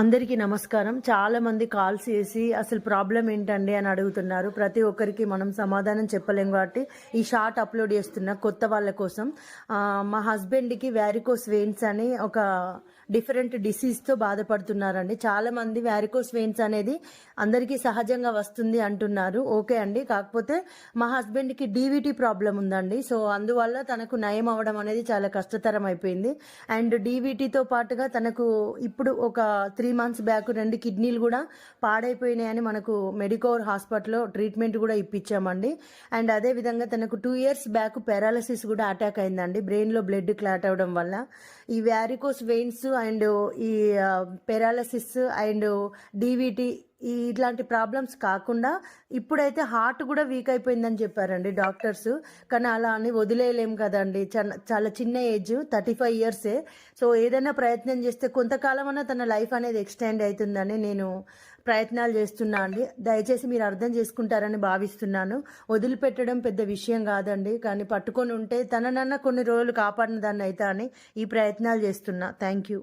అందరికీ నమస్కారం. చాలా మంది కాల్స్ చేసి అసలు ప్రాబ్లం ఏంటండి అని అడుగుతున్నారు. ప్రతి ఒక్కరికి మనం సమాధానం చెప్పలేం కాబట్టి ఈ షార్ట్ అప్లోడ్ చేస్తున్న కొత్త వాళ్ళ కోసం. మా హస్బెండ్కి వ్యారికోస్ వెయిన్స్ అని ఒక డిఫరెంట్ డిసీజ్తో బాధపడుతున్నారండి. చాలామంది వ్యారికోస్ వెయిన్స్ అనేది అందరికీ సహజంగా వస్తుంది అంటున్నారు. ఓకే అండి. కాకపోతే మా హస్బెండ్కి డీవీటీ ప్రాబ్లం ఉందండి. సో అందువల్ల తనకు నయం అవ్వడం అనేది చాలా కష్టతరం అయిపోయింది అండ్ డీవీటీతో పాటుగా తనకు ఇప్పుడు ఒక త్రీ త్రీ మంత్స్ బ్యాక్ రెండు కిడ్నీలు కూడా పాడైపోయినాయని మనకు మెడికోర్ హాస్పిటల్లో ట్రీట్మెంట్ కూడా ఇప్పించామండి. అండ్ అదే విధంగా తనకు టూ ఇయర్స్ బ్యాక్ పారాలసిస్ కూడా అటాక్ అయిందండి. బ్రెయిన్లో బ్లడ్ క్లాట్ అవ్వడం వల్ల. ఈ వ్యారికోస్ వెయిన్స్ అండ్ ఈ పెరాలసిస్ అండ్ డీవీటీ ఇట్లాంటి ప్రాబ్లమ్స్ కాకుండా ఇప్పుడైతే హార్ట్ కూడా వీక్ అయిపోయిందని చెప్పారండి డాక్టర్స్. కానీ అలా అని వదిలేయలేం కదండి. చాలా చిన్న ఏజ్ థర్టీ ఫైవ్ ఇయర్సే. సో ఏదైనా ప్రయత్నం చేస్తే కొంతకాలం అన్న తన లైఫ్ అనేది ఎక్స్టెండ్ అవుతుందని నేను ప్రయత్నాలు చేస్తున్నా అండి. దయచేసి మీరు అర్థం చేసుకుంటారని భావిస్తున్నాను. వదిలిపెట్టడం పెద్ద విషయం కాదండి. కానీ పట్టుకొని ఉంటే తననన్నా కొన్ని రోజులు కాపాడిన దాన్ని అయితే అని ఈ ప్రయత్నాలు చేస్తున్నా. Thank you.